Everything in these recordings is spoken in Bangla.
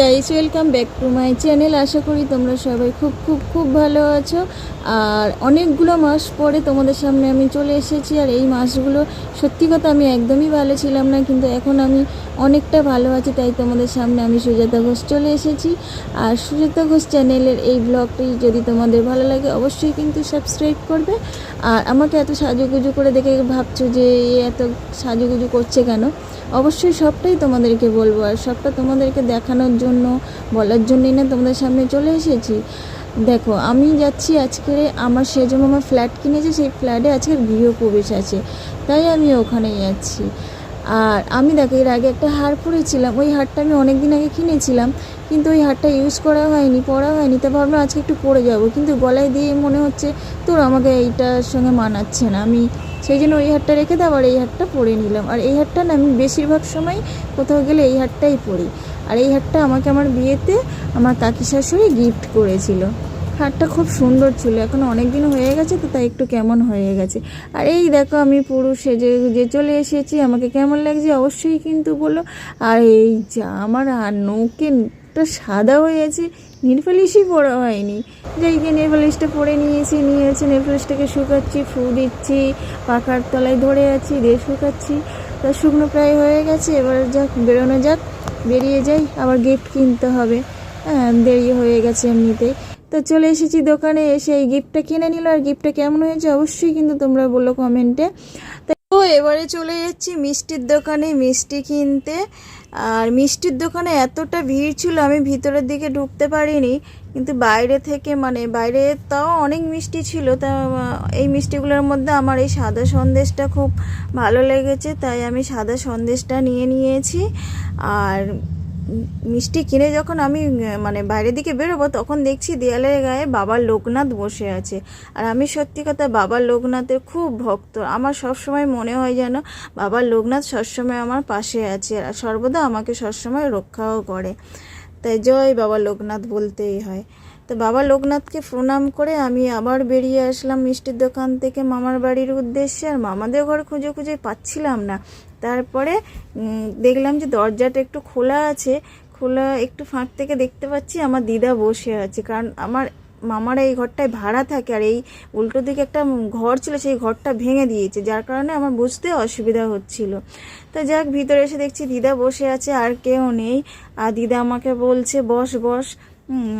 Guys welcome back to my channel আশা করি তোমরা সবাই খুব খুব খুব ভালো আছো। আর অনেকগুলো মাস পরে তোমাদের সামনে আমি চলে এসেছি, আর এই মাসগুলো সত্যি কথা আমি একদমই ভালো ছিলাম না, কিন্তু এখন আমি অনেকটা ভালো আছি, তাই তোমাদের সামনে আমি সুজাতা ঘোষ চলে এসেছি। আর সুজাতা ঘোষ চ্যানেলের এই ব্লগটি যদি তোমাদের ভালো লাগে, অবশ্যই কিন্তু সাবস্ক্রাইব করবে। আর আমাকে এত সাজুগুজু করে দেখে ভাবছ যে এত সাজুগুজু করছে কেন? অবশ্যই সবটাই তোমাদেরকে বলব, আর সবটা তোমাদেরকে দেখানোর জন্য, বলার জন্যই না তোমাদের সামনে চলে এসেছি। দেখো, আমি যাচ্ছি আজকে আমার সেজো আমার ফ্ল্যাট কিনেছে, সেই ফ্ল্যাটে আজকের গৃহপ্রবেশ আছে। তাই আমি ওখানে যাচ্ছি। আর আমি দেখো, এর আগে একটা হার পরেছিলাম। ওই হারটা আমি অনেক দিন আগে কিনেছিলাম, কিন্তু ওই হারটা ইউজ করা হয়নি, পরা হয়নি। তা ভাবলাম আজকে একটু পরে যাব, কিন্তু গলায় দিয়ে মনে হচ্ছে তোর আমাকে এইটার সঙ্গে মানাচ্ছে না। আমি সেই জন্য ওই হারটা রেখে দাও, আর এই হারটা পরে নিলাম। আর এই হারটা না, আমি বেশিরভাগ সময় কোথাও গেলে এই হারটাই পরি। আর এই হারটা আমাকে আমার বিয়েতে আমার কাকি শাশুড়ি গিফট করেছিল। হারটা খুব সুন্দর ছিল, এখন অনেক দিন হয়ে গেছে তো তাই একটু কেমন হয়ে গেছে। আর এই দেখো আমি পুরো সেজে যে চলে এসেছি, আমাকে কেমন লাগছে অবশ্যই কিন্তু বলো। আর এই যা আমার আর নৌকেটা সাদা হয়েছে নীলপালিশই পরা হয়নি। যাই গিয়ে নেলপালিশটা পরে নিয়েছি, নিয়ে হচ্ছে শুকাচ্ছি, ফু দিচ্ছি, পাখার তলায় ধরে আছি, দিয়ে শুকাচ্ছি। তা শুকনো প্রায় হয়ে গেছে, এবার যাক বেরোনো যাক। বেরিয়ে যাই, আবার গিফট কিনতে হবে। হ্যাঁ দেরি হয়ে গেছে এমনিতেই তো চলে এসেছি দোকানে, এসে এই গিফটটা কিনে নিল। আর গিফটটা কেমন হয়েছে অবশ্যই কিন্তু তোমরা বলো কমেন্টে এবারে চলে যাচ্ছি মিষ্টির দোকানে মিষ্টি কিনতে। আর মিষ্টির দোকানে এতটা ভিড় ছিল, আমি ভিতরের দিকে ঢুকতে পারিনি। কিন্তু বাইরে থেকে মানে বাইরে তাও অনেক মিষ্টি ছিল, তা, এই মিষ্টিগুলোর মধ্যে আমার এই সাদা সন্দেশটা খুব ভালো লেগেছে, তাই আমি সাদা সন্দেশটা নিয়ে নিয়েছি। আর মিষ্টি কিনে যখন আমি মানে বাইরের দিকে বেরোবো, তখন দেখছি দেয়ালের গায়ে বাবা লোকনাথ বসে আছে। আর আমি সত্যি কথা, বাবা লোকনাথের খুব ভক্ত। আমার সবসময় মনে হয় যেন বাবা লোকনাথ সবসময় আমার পাশে আছে আর সর্বদা আমাকে সবসময় রক্ষাও করে। তাই জয় বাবা লোকনাথ বলতেই হয়। তো বাবা লোকনাথকে প্রণাম করে আমি আবার বেরিয়ে আসলাম মিষ্টির দোকান থেকে মামার বাড়ির উদ্দেশ্যে। আর মামাদের ঘর খুঁজে খুঁজে পাচ্ছিলাম না। তারপরে দেখলাম যে দরজাটা একটু খোলা আছে। খোলা একটু ফাঁক থেকে দেখতে পাচ্ছি আমার দিদা বসে আছে। কারণ আমার মামারা এই ঘরটায় ভাড়া থাকে। আর এই উল্টো দিকে একটা ঘর ছিল, সেই ঘরটা ভেঙে দিয়েছে। যার কারণে আমার বুঝতে অসুবিধা হচ্ছিল। তো যাক, ভিতরে এসে দেখছি দিদা বসে আছে, আর কেউ নেই। আর দিদা আমাকে বলছে, বস বস।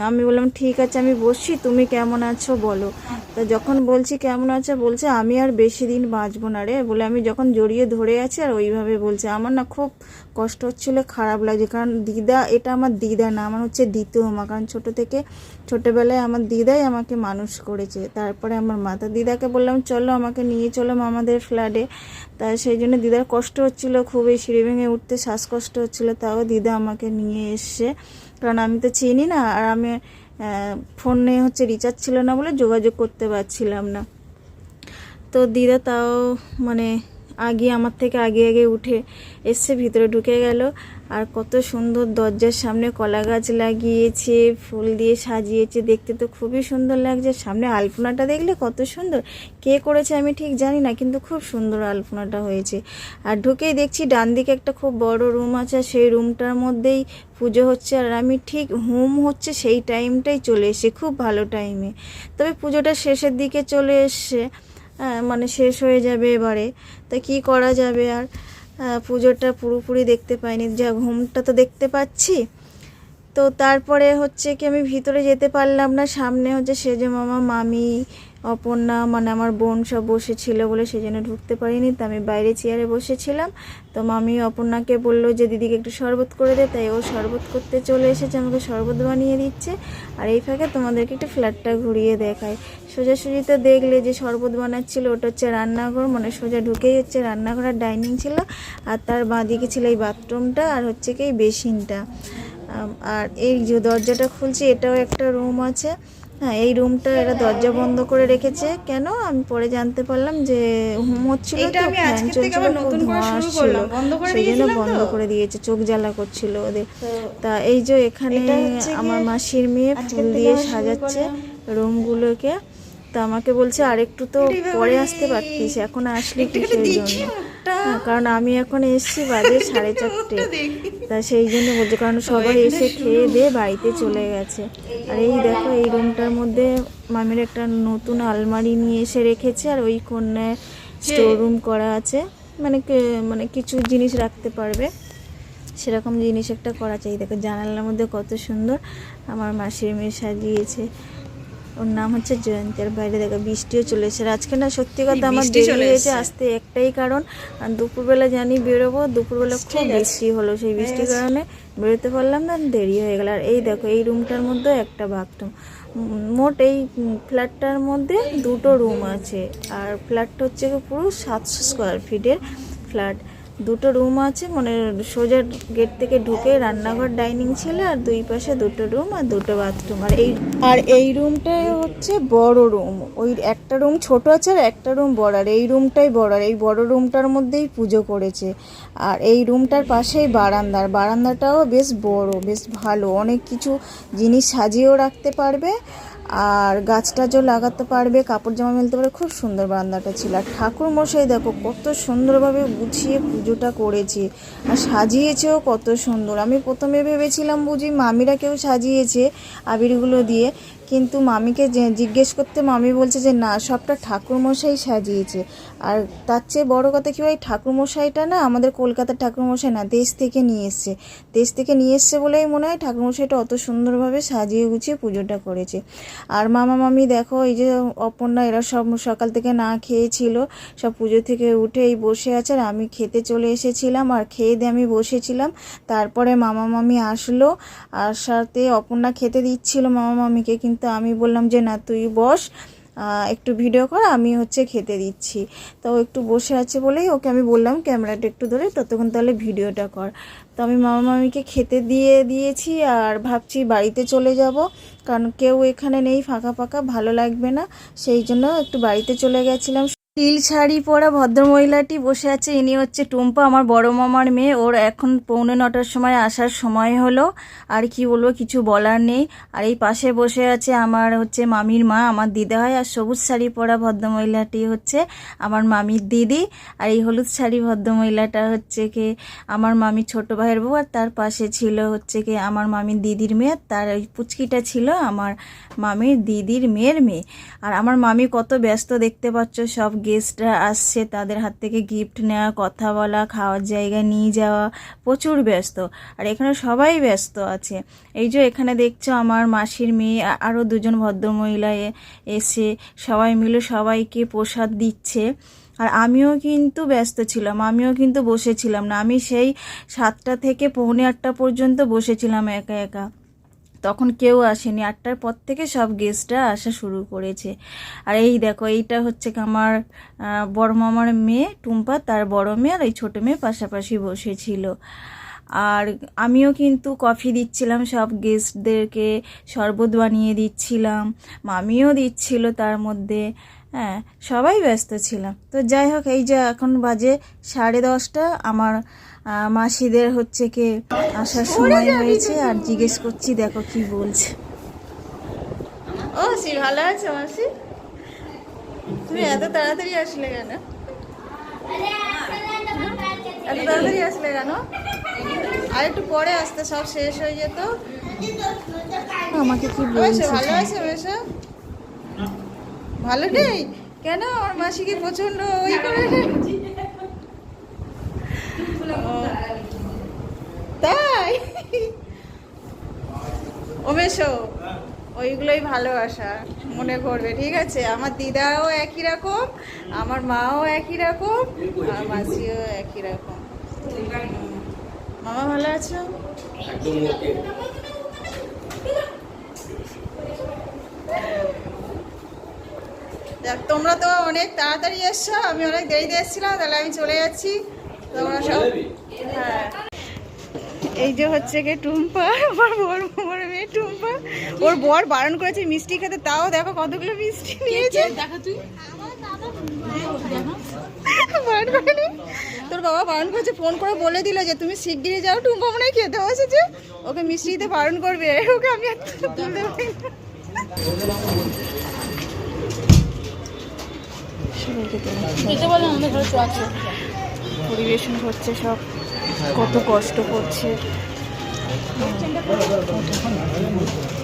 আমি বললাম, ঠিক আছে, আমি বসছি, তুমি কেমন আছো বলো। তা যখন বলছি, কেমন আছো? বলছে, আমি আর বেশি দিন বাঁচবো না রে। বলে, আমি যখন জড়িয়ে ধরে আছি আর ওইভাবে বলছে। আমার না খুব কষ্ট হচ্ছিল, খারাপ লাগছে, কারণ দিদা, এটা আমার দিদা না, আমার হচ্ছে দ্বিতীয় মা। কারণ ছোটো থেকে ছোটোবেলায় আমার দিদাই আমাকে মানুষ করেছে। তারপরে আমার মাতা দিদাকে বললাম, চলো আমাকে নিয়ে চলো মামাদের ফ্ল্যাটে তা সেই জন্য দিদার কষ্ট হচ্ছিল খুবই সিঁড়ি ভেঙে উঠতে শ্বাসকষ্ট হচ্ছিল, তাও দিদা আমাকে নিয়ে এসছে। কারণ আমি তো চিনি না, আর আমি ফোনে হচ্ছে রিচার্জ ছিল না বলে যোগাযোগ করতে পারছিলাম না। তো দিদা তাও মানে আগে আমার থেকে আগে আগে উঠে এসছে ভিতরে ঢুকে গেল। আর কত সুন্দর দরজার সামনে কলা গাছ লাগিয়েছে, ফুল দিয়ে সাজিয়েছে, দেখতে তো খুবই সুন্দর লাগছে। সামনে আলপনাটা দেখলে কত সুন্দর। কে করেছে আমি ঠিক জানি না, কিন্তু খুব সুন্দর আলপনাটা হয়েছে। আর ঢুকেই দেখছি ডান দিকে একটা খুব বড় রুম আছে সেই রুমটার মধ্যেই পুজো হচ্ছে। আর আমি ঠিক হোম হচ্ছে সেই টাইমটাই চলে এসে খুব ভালো টাইমে। তবে পুজোটা শেষের দিকে চলে এসছে। মানে শেষ হয়ে যাবে এবারে। তা কি করা যাবে আর? পুজোটা পুরোপুরি দেখতে পাইনি। যা ঘুমটা তো দেখতে পাচ্ছি। তো তারপরে হচ্ছে কি আমি ভিতরে যেতে পারলাম না। সামনে হচ্ছে সেজে মামা, মামি অপর্ণা মানে আমার বোন সব বসেছিল বলে সেই জন্য ঢুকতে পারিনি, তো আমি বাইরে চেয়ারে বসেছিলাম। তো মামি অপর্ণাকে বলল যে, দিদিকে একটু শরবত করে দে। তাই ও শরবত করতে চলে এসেছে, আমাকে শরবত বানিয়ে দিচ্ছে। আর এই ফাঁকে তোমাদেরকে একটু ফ্ল্যাটটা ঘুরিয়ে দেখায় সোজাসুজি তো দেখলে যে শরবত বানাচ্ছিল, ওটা হচ্ছে রান্নাঘর মানে সোজা ঢুকেই হচ্ছে রান্নাঘর আর ডাইনিং ছিল। আর তার বাঁদিকে ছিল এই বাথরুমটা আর হচ্ছে কি এই বেসিনটা। আর এই যে দরজাটা খুলছি, এটাও একটা রুম আছে। হ্যাঁ এই রুমটা এরা দরজা বন্ধ করে রেখেছে। কেন? আমি পরে জানতে পারলাম যে হুম হচ্ছিল এটা তো আমি ফ্যান থেকে চলছিল আবার খুব নতুন করে ধোঁয়া শুরু আসছিল। করলাম। বন্ধ করে সেই জন্য বন্ধ করে দিয়েছে চোখ জ্বালা করছিল ওদের। তা এই যে এখানে আমার মাসির মেয়ে ফুল দিয়ে সাজাচ্ছে রুমগুলোকে। তা আমাকে বলছে আরেকটু তো পরে আসতে পারতিস এখন আসলি একটু কিসের জন্য? কারণ আমি এখন এসেছি বাজে সাড়ে চারটে। তা সেই জন্য বলছে কারণ সবাই এসে খেয়ে দিয়ে বাড়িতে চলে গেছে। আর এই দেখো এই রুমটার মধ্যে মামির একটা নতুন আলমারি নিয়ে এসে রেখেছে আর ওই কোণায় স্টোর রুম করা আছে। মানে মানে কিছু জিনিস রাখতে পারবে। সেরকম জিনিস একটা করা চাই দেখো জানালার মধ্যে কত সুন্দর। আমার মাসির মেয়ে সাজিয়েছে। ওর নাম হচ্ছে জয়ন্তী আর বাইরে দেখো বৃষ্টিও চলে এসেছে আজকে না সত্যি কথা আমার দেরি হয়েছে। আসতে একটাই কারণ আর দুপুরবেলা জানি বেরোবো দুপুরবেলা খুব বৃষ্টি হলো সেই বৃষ্টির কারণে। বেরোতে পারলাম না দেরি হয়ে গেল। আর এই দেখো এই রুমটার মধ্যে একটা বাথরুম মোট এই ফ্ল্যাটটার মধ্যে দুটো রুম আছে। আর ফ্ল্যাটটা হচ্ছে পুরো সাতশো স্কোয়ার ফিটের ফ্ল্যাট। দুটো রুম আছে মানে সোজা গেট থেকে ঢুকে রান্নাঘর, ডাইনিং ছিল, আর দুই পাশে দুটো রুম আর দুটো বাথরুম। আর এই আর এই রুমটাই হচ্ছে বড় রুম। ওই একটা রুম ছোট আছে আর একটা রুম বড়, আর এই রুমটাই বড়, আর এই বড় রুমটার মধ্যেই পুজো করেছে। আর এই রুমটার পাশেই বারান্দা, আর বারান্দাটাও বেশ বড়, বেশ ভালো। অনেক কিছু জিনিস সাজিয়েও রাখতে পারবে। আর গাছ টাছও লাগাতে পারবে, কাপড় জামা মেলতে পারবে, খুব সুন্দর বারান্দাটা ছিল। আর ঠাকুর মশাই দেখো, কত সুন্দরভাবে গুছিয়ে পুজোটা করেছে আর সাজিয়েছেও কত সুন্দর। আমি প্রথমে ভেবেছিলাম বুঝি মামিরা কেউ সাজিয়েছে আবিরগুলো দিয়ে কিন্তু মামিকে জিজ্ঞেস করতে মামি বলছে যে, না, সবটা ঠাকুরমশাই সাজিয়েছে। আর তার চেয়ে বড় কথা কী হয় ঠাকুরমশাইটা না আমাদের কলকাতার ঠাকুরমশাই না, দেশ থেকে নিয়ে এসছে। দেশ থেকে নিয়ে এসছে বলেই মনে হয় ঠাকুরমশাইটা অত সুন্দরভাবে সাজিয়ে গুছিয়ে পুজোটা করেছে। আর মামা, মামি দেখো, এই যে অপর্ণা, এরা সব সকাল থেকে না খেয়েছিল, সব পুজো থেকে উঠেই বসে আছে। আর আমি খেতে চলে এসেছিলাম, আর খেয়ে দিয়ে আমি বসেছিলাম। তারপরে মামা, মামি আসলো আর সাথে অপর্ণা খেতে দিচ্ছিল মামা, মামিকে, কিন্তু আমি বললাম যে, না, তুই বস একটু ভিডিও কর, আমি হচ্ছে খেতে দিচ্ছি। তো একটু বসে আছে বলেই ওকে আমি বললাম, ক্যামেরাটা একটু ধরে ততক্ষণ তাহলে ভিডিওটা কর। তো আমি মামা মামিকে খেতে দিয়ে দিয়েছি আর ভাবছি বাড়িতে চলে যাব, কারণ কেউ এখানে নেই, ফাঁকা ফাঁকা, ভালো লাগবে না। সেই জন্য একটু বাড়িতে চলে গেছিলাম। নীল শাড়ি পরা ভদ্রমহিলাটি বসে আছে। ইনি হচ্ছে টুম্পা, আমার বড় মামার মেয়ে। ওর এখন পৌনে নটার সময় আসার সময় হলো। আর কি বলব, কিছু বলার নেই। আর এই পাশে বসে আছে আমার হচ্ছে মামির মা, আমার দিদা হয় আর সবুজ শাড়ি পরা ভদ্রমহিলাটি হচ্ছে আমার মামির দিদি। আর এই হলুদ শাড়ি ভদ্রমহিলাটা হচ্ছে কি, আমার মামির ছোট ভাইয়ের বউ। আর তার পাশে ছিল হচ্ছে কি, আমার মামির দিদির মেয়ে। তার ওই পুচকিটা ছিল আমার মামির দিদির মেয়ের মেয়ে। আর আমার মামি কত ব্যস্ত দেখতে পাচ্ছ, সব গেস্টরা আসছে, তাদের হাত থেকে গিফট নেওয়া, কথা বলা, খাওয়ার জায়গায় নিয়ে যাওয়া, প্রচুর ব্যস্ত। আর এখানে সবাই ব্যস্ত আছে। এই যে এখানে দেখছ আমার মাসির মেয়ে আরও দুজন ভদ্রমহিলা এসে সবাই মিলে সবাইকে প্রসাদ দিচ্ছে। আর আমিও কিন্তু ব্যস্ত ছিলাম, আমিও কিন্তু বসেছিলাম না। আমি সেই সাতটা থেকে পৌনে আটটা পর্যন্ত বসেছিলাম একা একা। তখন কেউ আসেনি। আটটার পর থেকে সব গেস্টরা আসা শুরু করেছে। আর এই দেখো, এইটা হচ্ছে আমার বড় মামার মেয়ে টুম্পা, তার বড় মেয়ে আর এই ছোটো মেয়ে পাশাপাশি বসেছিল। আর আমিও কিন্তু কফি দিচ্ছিলাম সব গেস্টদেরকে শরবত বানিয়ে দিচ্ছিলাম, মামিও দিচ্ছিল তার মধ্যে হ্যাঁ সবাই ব্যস্ত ছিলাম। তো যাই হোক, এই যে এখন বাজে সাড়ে দশটা, আমার মাসিদের হচ্ছে কি আসার সময় হয়েছে আর জিজ্ঞেস করছি দেখো কি বলছে। ও সি ভালো আছে মাসি? তুমি এত তাড়াতাড়ি আসলে কেন? এত তাড়াতাড়ি আসলে কেন? আর একটু পরে আসতে সব শেষ হয়ে যেত। আমাকে কি বলছে ভালো আছে বেশা ভালো নেই? কেন? আমার মাসিকে প্রচণ্ড ওই করে ও, তাই ওমেশো ওইগুলোই ভালোবাসা মনে করবে ঠিক আছে? আমার দিদাও একই রকম আমার মাও একই রকম আর মাসিও একই রকম। মামা ভালো আছো? দেখ তোমরা তো অনেক তাড়াতাড়ি এসছো আমি অনেক দেরিতে এসেছিলাম তাহলে আমি চলে যাচ্ছি। তোমরা সব হ্যাঁ। এই যে হচ্ছে কে টুম্পা আমার মেয়ে টুম্পা ওর বর বারণ করেছে মিষ্টি খেতে তাও দেখো কতগুলো মিষ্টি নিয়েছে। দেখা তুই? বারণ করেনি? তোর বাবা বারণ করেছে ফোন করে বলে দিল যে তুমি শিগগিরই যাও টুম্পা মনে হয় খেতে বসেছে। ওকে মিষ্টি দিতে বারণ করবে ওকে আমি আর তুলতে পারি পরিবেশন করছে সব কত কষ্ট করছে।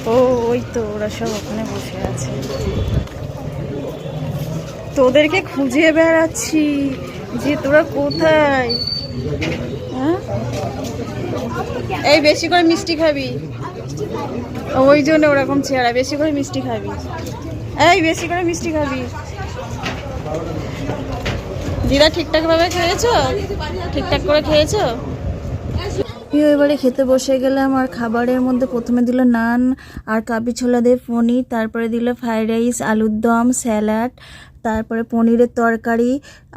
ও, ওই তো, ওরা সব ওখানে বসে আছে। তোদেরকে খুঁজে বেড়াচ্ছি, যে তোরা কোথায়? হ্যাঁ? এই, বেশি করে মিষ্টি খাবি। ওই জন্য ওরকম চেহারা, বেশি করে মিষ্টি খাবি। এই, বেশি করে মিষ্টি খাবি। দিদা ঠিকঠাক ভাবে খেয়েছো? ঠিকঠাক করে খেয়েছো? প্রিয় এবারে খেতে বসে গেলাম, আর খাবারের মধ্যে প্রথমে দিল নান আর কাবি ছোলা দিয়ে পনির, তারপরে দিল ফ্রাইড রাইস, আলুর দম, স্যালাড, তারপরে পনিরের তরকারি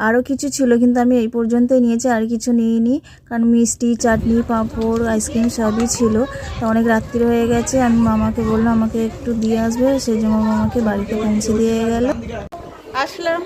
আরও কিছু ছিল কিন্তু আমি এই পর্যন্তই নিয়েছি, আর কিছু নিইনি, কারণ মিষ্টি, চাটনি, পাঁপড়, আইসক্রিম সবই ছিল। তো অনেক রাত্রি হয়ে গেছে, আমি মামাকে বললাম আমাকে একটু দিয়ে আসবে, সেই জন্য মামাকে বাড়িতে পৌঁছে দিয়ে গেল। আসলাম।